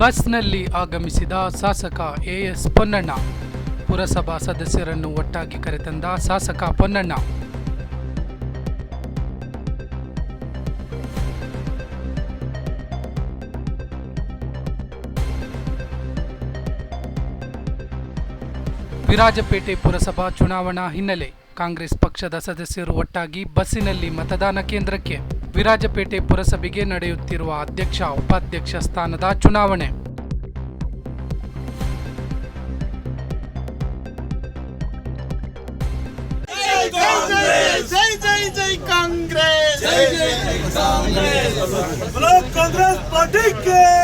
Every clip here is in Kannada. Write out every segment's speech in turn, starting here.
ಬಸ್ನಲ್ಲಿ ಆಗಮಿಸಿದ ಶಾಸಕ ಎಎಸ್ ಪೊನ್ನಣ್ಣ. ಪುರಸಭಾ ಸದಸ್ಯರನ್ನು ಒಟ್ಟಾಗಿ ಕರೆತಂದ ಶಾಸಕ ಪೊನ್ನಣ್ಣ. ವಿರಾಜಪೇಟೆ ಪುರಸಭಾ ಚುನಾವಣಾ ಹಿನ್ನೆಲೆ ಕಾಂಗ್ರೆಸ್ ಪಕ್ಷದ ಸದಸ್ಯರು ಒಟ್ಟಾಗಿ ಬಸ್ಸಿನಲ್ಲಿ ಮತದಾನ ಕೇಂದ್ರಕ್ಕೆ ವಿರಾಜಪೇಟೆ ಪುರಸಭೆಗೆ ನಡೆಯುತ್ತಿರುವ ಅಧ್ಯಕ್ಷ ಉಪಾಧ್ಯಕ್ಷ ಸ್ಥಾನದ ಚುನಾವಣೆ. जय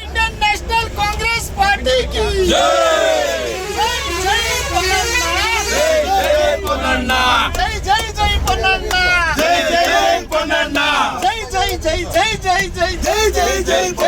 ఇంటర్నేషనల్ కాంగ్రెస్ పార్టీకి జై జై జై జై జై జై జై జై జై జై జై జై జై